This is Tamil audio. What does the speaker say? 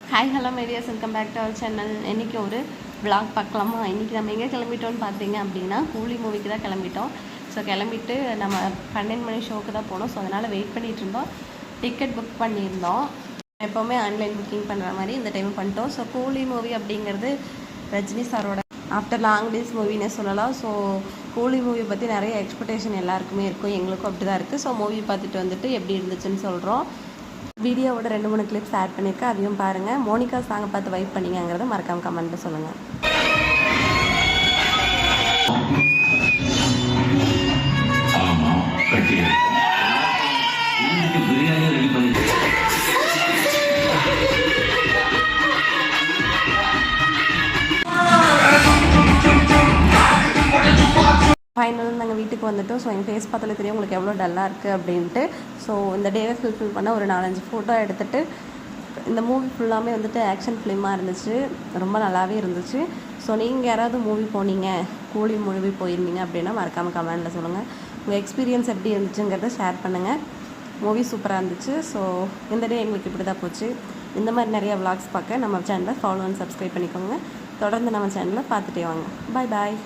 Hi hello மேரியாஸ் welcome back to our channel இன்றைக்கி ஒரு விளாக் பார்க்கலாமா? இன்றைக்கி நம்ம எங்கே கிளம்பிட்டோம்னு பார்த்தீங்க அப்படின்னா கூலி மூவிக்கு தான் கிளம்பிட்டோம். ஸோ கிளம்பிட்டு நம்ம பன்னெண்டு மணி ஷோக்கு தான் போனோம். ஸோ அதனால் வெயிட் பண்ணிகிட்டு இருந்தோம். டிக்கெட் புக் பண்ணியிருந்தோம். எப்போவுமே ஆன்லைன் புக்கிங் பண்ணுற மாதிரி இந்த டைம் பண்ணிட்டோம். ஸோ கூலி மூவி அப்படிங்கிறது ரஜினி சாரோட ஆஃப்டர் லாங் டேஸ் மூவினே சொல்லலாம். ஸோ கூலி மூவி பற்றி நிறைய எக்ஸ்பெக்டேஷன் எல்லாருக்குமே இருக்கும். எங்களுக்கும் அப்படி தான் இருக்குது ஸோ மூவி பார்த்துட்டு வந்துட்டு எப்படி இருந்துச்சுன்னு சொல்கிறோம் வீடியோவோட ரெண்டு மூணு கிளிப்ஸ் ஆட் பண்ணியிருக்கேன் அதையும் பாருங்கள் மோனிகா சாங்கை பார்த்து வைப் பண்ணிங்கிறத மறக்காம கமெண்ட்டில் சொல்லுங்கள் ஆமா ஃபைனல் நாங்கள் வீட்டுக்கு வந்துட்டோம். ஸோ என் ஃபேஸ் பார்த்தாலே தெரியும் உங்களுக்கு எவ்வளோ டல்லாக இருக்குது அப்படின்ட்டு. ஸோ இந்த டேவை ஃபுல்ஃபில் பண்ண ஒரு நாலஞ்சு ஃபோட்டோ எடுத்துகிட்டு இந்த மூவி ஃபுல்லாமே வந்துட்டு ஆக்ஷன் ஃபிலிமாக இருந்துச்சு. ரொம்ப நல்லாவே இருந்துச்சு. ஸோ நீங்கள் யாராவது மூவி போனீங்க கூலி மூவி போயிருந்தீங்க அப்படின்னா மறக்காமல் கமெண்டில் சொல்லுங்கள் உங்கள் எக்ஸ்பீரியன்ஸ் எப்படி இருந்துச்சுங்கிறத ஷேர் பண்ணுங்கள் மூவி சூப்பராக இருந்துச்சு. ஸோ இந்த டே எங்களுக்கு இப்படி தான் போச்சு. இந்த மாதிரி நிறைய விளாக்ஸ் பார்க்க நம்ம சேனலை ஃபாலோ அண்ட் சப்ஸ்கிரைப் பண்ணிக்கோங்க. தொடர்ந்து நம்ம சேனலை பார்த்துட்டே வாங்க. பாய் பாய்